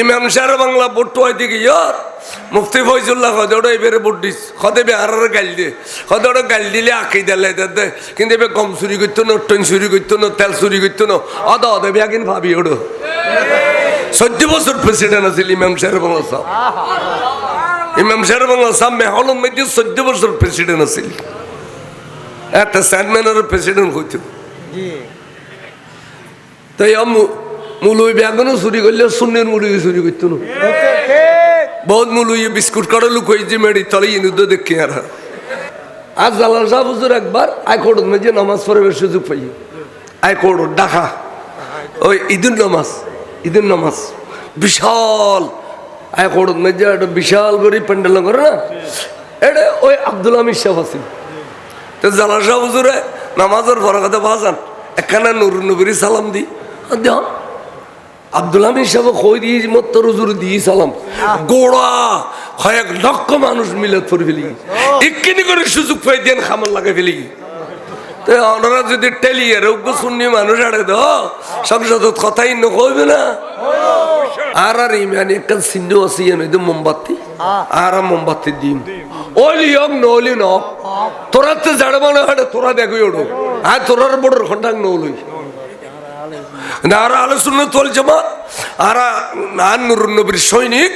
ইমাম সাহেব বাংলা ভোট হয় দিকে ইয়ার। মুফতি ফৈজুল্লাহ হদে ওটা এবারে ভোট দিস হদে বে আর গাল দিয়ে। হদে ওটা গাল দিলে আঁকি দিলে দে কিন্তু এবার গম চুরি করতো না টন চুরি করতো না তেল চুরি করতো না। অদ অদে বেগিন ভাবি ওটা চোদ্দ বছর প্রেসিডেন্ট আছিল ইমাম সাহেব বাংলা সাহেব। ইমাম সাহেব বাংলা সাহেব মেহলম মেজি চোদ্দ বছর প্রেসিডেন্ট আছিল। একটা চেয়ারম্যানের প্রেসিডেন্ট হইতো। তাই মুলুই ব্যাগনও চুরি করলে শূন্যের মুলুই চুরি করতো না। বহুত মুলুই বিস্কুট করে লুকোই যে মেডি তলে ইনুদ দেখি আর। আজ জালাল শাহ হুজুর একবার আই কোর্ট মেজে নামাজ পড়ার সুযোগ পাই আই কোর্ট ডাকা ওই ঈদুল নামাজ ঈদুল নামাজ। বিশাল। আই কোর্ট মেজে একটা বিশাল করে প্যান্ডেল করে না? এটা ওই আব্দুল আমির সাহেব আছিল তো জালাল শাহ হুজুরে নামাজের বড় কথা বাজান একখানা নুর নবীর সালাম দি। দেহ আব্দুল আমির সাহেব কই দিয়ে মত রুজুর দিয়ে সালাম। গোড়া কয়েক লক্ষ মানুষ মিলে পড়ে ফেলি। এক্ষিনি করে সুযোগ পাই দেন খামার লাগাই ফেলি। তো ওনারা যদি টেলি আর শুনি মানুষ আড়ে সংসদত কথাই নকইবে না। আর আর ইমান একটা চিহ্ন আছে এনে তো মোমবাতি। আর মোমবাতি দিম। ওলি হোক নলি ন তোরা তো জাড়বা না হাড়ে তোরা দেখো ওড়ো। আর তোরার বড় ঘন্টাং নলই। আর আলোচনা চলছে মা আর নান নুর নবীর সৈনিক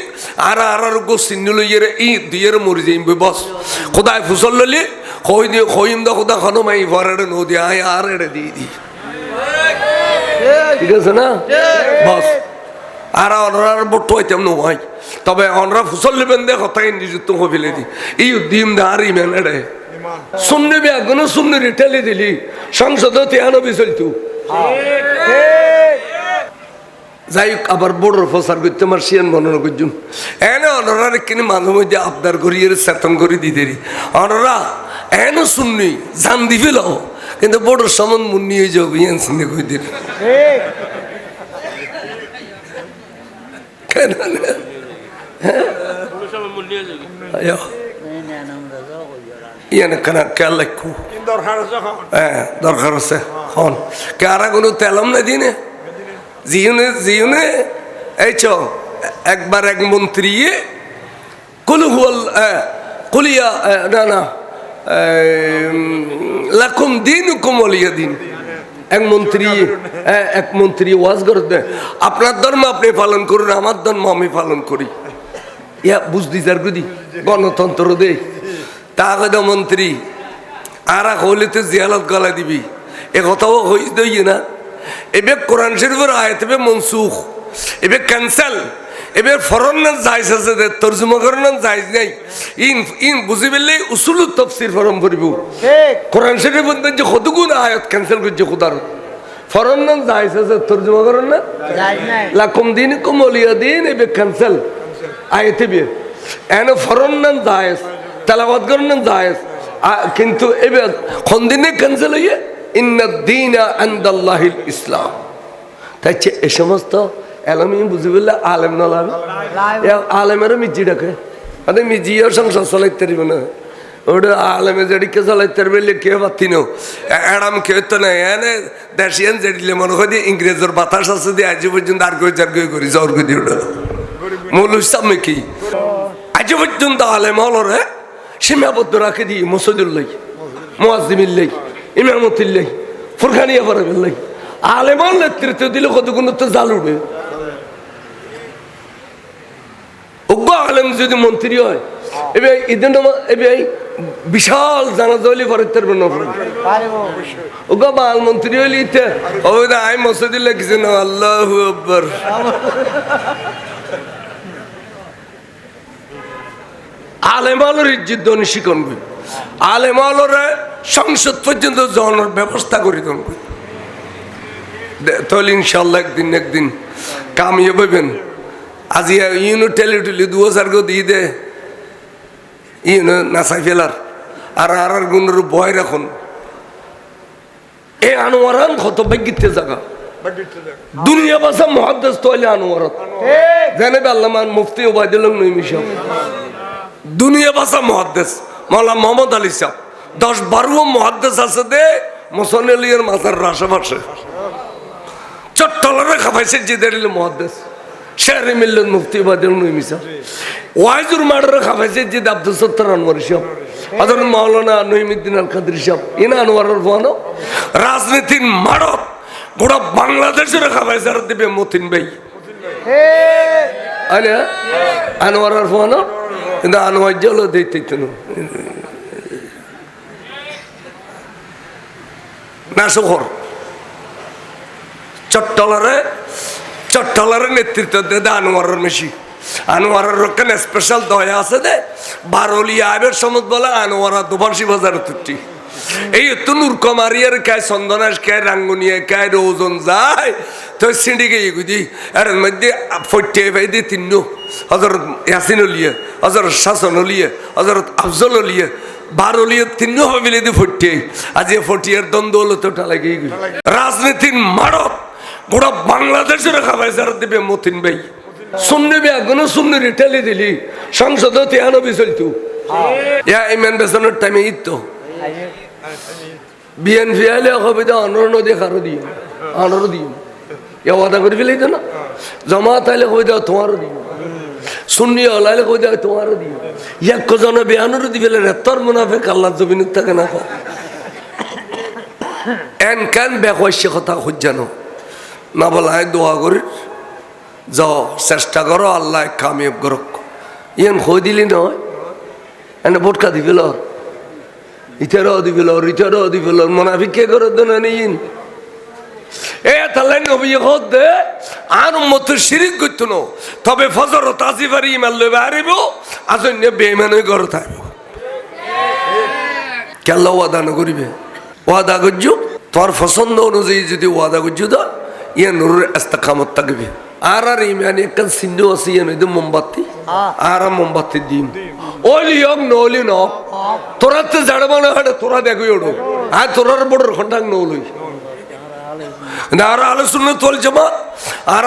আর আর আর গো সিন্নু লইয়ের ই দিয়ের মরি যাইম বস। খোদায় ফুসল ললি কই দিয়ে কইম দা খোদা খানো মাই ভরাড়ে নদী আয় আর এড়ে দিয়ে দি। ঠিক আছে না? বস। আর অনরার বট্ট হইতাম নয় তবে অনরা ফুসল নেবেন দে কথাই নিযুক্ত হবিলে দি। এই দিম দা আর ইমেন এড়ে। শুননে ব্যাগুনো শুননে রিটেলি দিলি। সংসদ তেহানো বিচলতু যাই হোক আবার বড় প্রচার করতে আমার সিয়ান বর্ণনা করছুন। এনে অনরার কিনে মাঝে মধ্যে আবদার করি এর চেতন করে দিতে অনরা এনে শুননি জান দিবি ল কিন্তু বড় সমান মুন্নি হয়ে যাও ইয়ান শুনে কই দিল কেন? আয়ো। ইয়ানে কেন খেয়াল রাখো হ্যাঁ দরকার আছে হন কারা কোনো তেলম না দিনে? জিউনে জিউনে এই চ একবার এক মন্ত্রী কুলু হুয়াল কুলিয়া না না লাকুম দিন কুমলিয়া দিন। এক মন্ত্রী এক মন্ত্রী ওয়াজ করতে আপনার ধর্ম আপনি পালন করুন আমার ধর্ম আমি পালন করি। ইয়া বুঝদি যার গুদি গণতন্ত্র দে। তা কদ মন্ত্রী আর হইলে তো জিয়ালত গলা দিবি। এ কথাও হই দইয়ে না। এবে কোরআন শরীফের আয়াত এবে মনসুখ এবে ক্যান্সেল এবে ফরন না যাইস আছে দে তর্জমা করার না যাইস নাই। ইন ইন বুঝি পেলে উসুল তফসির ফরম করিব কোরআন শরীফ বলতে যে কতগুণ আয়াত ক্যান্সেল করছে খুদার। ফরন না যাইস আছে তর্জমা করার না লাকুম দিন কুম অলিয়া দিন এবে ক্যান্সেল। আয়াতে বিয়ে এনে ফরন না যাইস তেলাবাদ করেন যাইস কিন্তু এবার কোন দিনে ক্যান্সেল হইয়ে ইন্দিনা আন্দাল্লাহিল ইসলাম। তাই এ সমস্ত এলামি বুঝি বললে আলেম নলাম আলেমেরও মিজি ডাকে। আরে মিজিও সংসার চালাইতে পারিব না। ওটা আলেমে যেদিকে চালাইতে পারবে কে পাতি নো এড়াম কেউ তো নাই এনে দেশিয়ান যেদিলে মনে দিয়ে ইংরেজের বাতাস আছে দিয়ে আজ পর্যন্ত আর কই চার কই করি, জর করি ওটা। মূল ইসলাম কি? আজ পর্যন্ত আলেম হলরে সীমাবদ্ধ রাখে দিই মসজিদুল্লাহ মোয়াজিমিল্লাই ইমামতিল্লাই ফুরখানিয়া পড়াবেল্লাই আলেমান নেতৃত্ব দিলে কতগুণ তো জাল উঠবে অজ্ঞ আলেম যদি মন্ত্রী হয় এবার নামা এবার বিশাল জানাজা পরে তার অজ্ঞ বাল মন্ত্রী হইলে ইতে আই মসজিদে লেগেছে না আল্লাহ আকবর আলেমালোর ইজ্জত দনি শিকন বই আলেমালোরে সংসদ পর্যন্ত যাওয়ানোর ব্যবস্থা করে দেন। তাহলে ইনশাল্লাহ একদিন একদিন কামিয়ে পাবেন আজি ইউনো টেলি টুলি দু হাজার গো দিয়ে দে ইউনো নাচাই ফেলার। আর আর আর গুণের ভয় রাখুন। এ আনোয়ারান কত ভাগ্যিতে জায়গা। দুনিয়া বাসা মহাদ্দেশ তৈলে আনোয়ারত। জানে আল্লামান মুফতি ওবায়দুল নইমি সাহেব দুনিয়া বাসা মহাদ্দেশ। মাওলা মোহাম্মদ আলী সাহ। দশ বারো মহাদ্দেশ আছে দে মোসনেলিয়ার মাথার আশেপাশে চট্টলারে খাবাইছে যে দেরিলে মহাদ্দেশ। শেয়ারে মিললেন মুফতি বাদের নইমিসা ওয়াইজুর মার্ডার খাফাইছে যে আব্দুল সত্তর আনোয়ার সাহেব হজরত মাওলানা নইমুদ্দিন আল কাদের সাহেব ইনা আনোয়ারের ফানো রাজনীতির মারত গোটা বাংলাদেশের খাফাইছে আর দিবে মতিন ভাই। আনে আনোয়ারের ফানো কিন্তু আনোয়ার জল দিতে না। নাশকর চট্টলারে চট্টলারে নেতৃত্ব দে দে আনোয়ারের মেশি আনোয়ারের রক্ষণ স্পেশাল দয়া আছে দে। বারলি আবের সমত বলে আনোয়ারা দুবাসী বাজার তুটি। এই তো নূরকমারিয়ার কায় চন্দনাস কায় রাঙ্গুনিয়া কায় রোজন যায়। তো সিন্ডিকে ইগুদি এর মধ্যে ফটে ভাই দিয়ে তিন্ন হজরত ইয়াসিন লিয়ে হজরত শাসন লিয়ে হজরত আফজল লিয়ে বারো লিয়ে তিন্ন হবিলে দিয়ে ফটে। আজ এ ফটিয়ার দ্বন্দ্ব হলো তো লাগে রাজনীতির মারত, গোটা বাংলাদেশের খাবাই যারা দেবে মতিন ভাই। শুননি রিটেলি দিলি। সংসদ ইয়া বেসনের টাইমে ঈদ তো। বিএনপি আইলে কবিতা অনর নদী কারও অনর ইয়া ওয়াদা করে না। জমাত আইলে কবিতা তোমারও দিও। শুননি হলাইলে কবিতা তোমারও দিও ইয়াক কজনে বেয়ানোরও দি ফেলে তোর মুনাফে কাল্লার জমিনত থাকে না এন কেন বেকস্য কথা খুঁজানো না বলা হয় দোয়া করি। যাও, চেষ্টা করো, আল্লাহ কামিয়াব করক। ইয়ান খৈ দিলি নহয় এনে ভোটকা দি ফেল ইটারও দি ফেল ইটারও দি ফেল মনাফিক কে করে দেন ইন এ তাহলে নবী হত আর না। তবে ফজর তাজি পারি ইমাল লই বাহারিব আজন্য কেল্লা ওয়াদা ওয়াদা করছ? তোর পছন্দ অনুযায়ী যদি ওয়াদা করছ তো ইয়ে নুরুর এস্তাকামত থাকবে। আর আর ইমানি একটা সিন্ধু আছে ইয়ে নইতে মোমবাতি। আর মোমবাতি দিম। ওলি হোক নলি ন তোরা তো জাড়ব না হাটে তোরা দেখো আর তোরার বড় ঘন্টাক নলই আর আলোচনা চলছে মা আর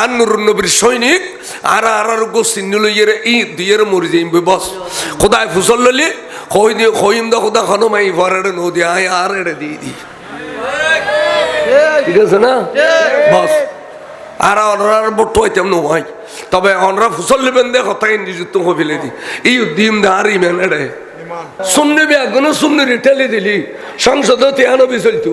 আর নুর নবীর সৈনিক আর আর আর গো সিন্ধু লইয়ের ই দুইয়ের মরি যাইম বস। খোদায় ফুসল ললি কই দিয়ে কইম দা খোদা খানো মাই ভরাড়ে নদী আয় আর এড়ে দিয়ে দি। ঠিক আছে না? বস। আর অনরার বট হইতাম নয় তবে অনরা ফুসল নেবেন দে কথা নিযুক্ত হবিলে দি। এই দিম দা আর ইমেন এড়ে শুননি বে এখনও শুননি রিটেলি দিলি। সংসদ তেহানো বিচলতু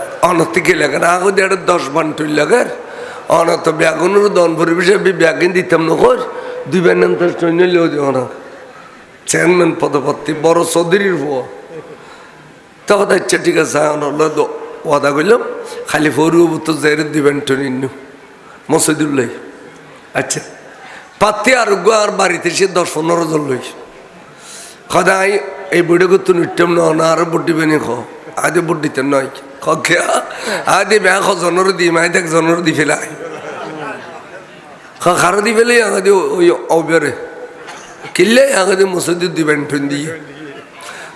অনত থেকে লাগে না আগে দিয়ে দশ বান টুল লাগে। অনত ব্যাগুনের দন পরিবেশে ব্যাগিন দিতাম নকর দুই বেন ট্রেনে লিও দিও না। চেয়ারম্যান পদপ্রার্থী বড় চৌধুরীর বউ তখন আচ্ছা ঠিক আছে ওয়াদা করলাম খালি ফরু তো জেরে দিবেন ট্রেন মসজিদুল্লাহ আচ্ছা। পাত্তি আর আর বাড়িতে সে দশ পনেরো জন লই। সদায় এই বুড়ে করতো নিত্যম না আর ভোট দিবে নি আদি ভোট দিতেন নয়। খে আদি বেয়া খ জনের দি, মাই দেখ জনের দি ফেলাই। খারো দি ফেলে আগে ওই অবেরে কিনলে আগে মসজিদ দিবেন ঠুন দিয়ে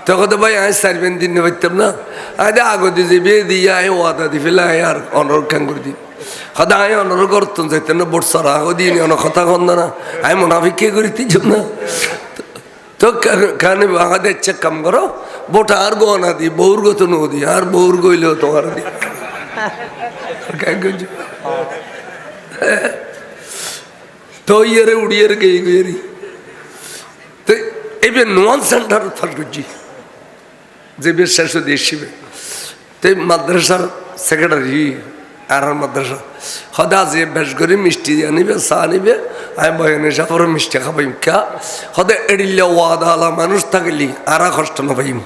তখন তো ভাই আজ সারবেন দিন পারতাম না। আজ আগতে যে বিয়ে দিয়ে আয় ওয়াদা দি ফেলে আয় আর অনর খান করে দিই সদা আয় অনর করতাম যাইতাম না, বোট সারা আগো দিয়ে অন কথা কন না আয় মোনাফিক কে করি তিন না। তো কানে বাগাতে চেক কাম করো। বোট আর গো না দি, বউর গো তো নদী আর বউর গইলেও তোমার দি। তো ইয়ে উড়িয়ে গে গেরি তো এবার নোয়ান সেন্টার ফার্গুজি যে বেশ শেষ দেশিবে তো মাদ্রাসার সেক্রেটারি আর মাদ্রাসা, সদা যে বেশ করে মিষ্টি আনিবে, চা আনিবে আমি বয়ানে সাপরে মিষ্টি খাবাইম। কা সদা এড়িলে ওয়াদা আলা মানুষ থাকলি আর কষ্ট নাপাইম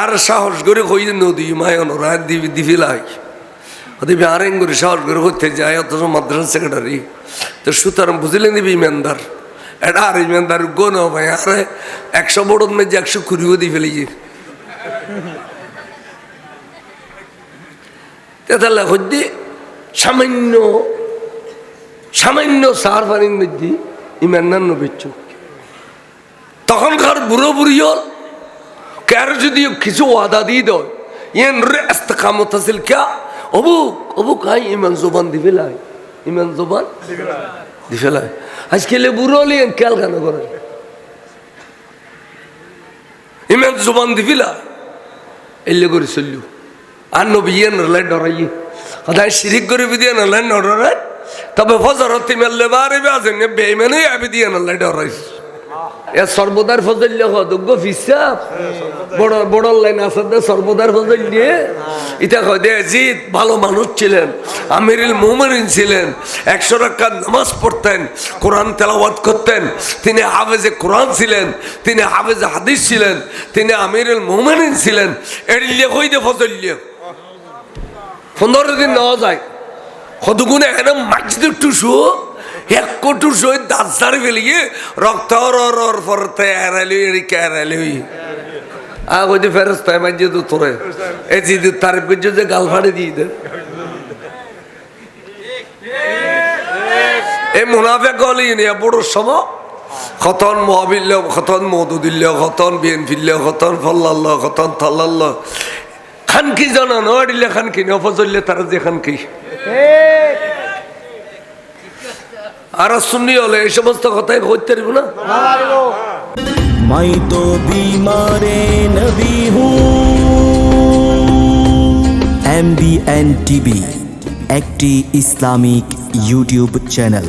আর সাহস করে কই নদী মায় ওরা দিবি দিবিলাই দিবি আর করে সাহস করে হইতে যায় অথচ মাদ্রাসা সেক্রেটারি। তো সুতরাং বুঝলেন দিবি ইমানদার। এটা আর ইমানদার গো ভাই, আরে একশো বড় মেয়ে একশো কুড়িও দিয়ে ফেলিয়ে তাহলে হদ্দি সামান্য সামান্য সার পানির মধ্যে ইমান নান্ন বেচ্ছ তখনকার বুড়ো বুড়িও কার যদি কিছু ওয়াদা দিয়ে দেয়, ইয়েন রে কামত আছিল ক্যা? অবুক অবুক হাই, ইমান জোবান দিবে লাই। ইমান জোবান দিবে লাই। আজকাল বুড়ো লিয়েন খেয়াল কেন করে? ইমান জোবান দিবি লাই। এলে করে চললু আর নবী ইয়ে নলাই ডরাই সদায় শিরিক করে বিদিয়ে নলাই নডরাই তবে ফজরত তিমেল্লে বারে বাজেন বেইমানে আবি দিয়ে নলাই ডরাইস এ সর্বদার ফজল লাইন আছে সর্বদার কয়, দে ভালো মানুষ ছিলেন, আমিরুল ছিলেন, একশো নামাজ পড়তেন, কোরআন তেলাওয়াত করতেন, তিনি হাফেজে কোরআন ছিলেন, তিনি হাফেজে হাদিস ছিলেন, তিনি আমিরুল মোমিনিন ছিলেন। এড়িয়ে কই দে ফজল পনেরো দিন নেওয়া যায়। কতগুণে এখানে মাঝে টুসু, এক কটু সই দাঁত সারি ফেলিয়ে রক্ত পরতে এরালি এরিকে এরালি আগ ওই যে ফেরস তাই মাঝে তো তোরে। এ জিদি তার যে গাল ফাড়ে দিয়ে দে। এই মুনাফে গলি নিয়ে বড় সম। খতন মহাবিল্ল, খতন মধুদিল্ল খতন বিএন ফিল্ল খতন ফল্লাল্ল, খতন থাল্লাল্ল। খান কি জানা নড়িলে খান কি নফজল্লে তারা যে খান কি আর শুনি হলে এই সমস্ত কথাই হইতে পারব না? মাই তো বিমারে নবী এম বি এন টিভি, একটি ইসলামিক ইউটিউব চ্যানেল।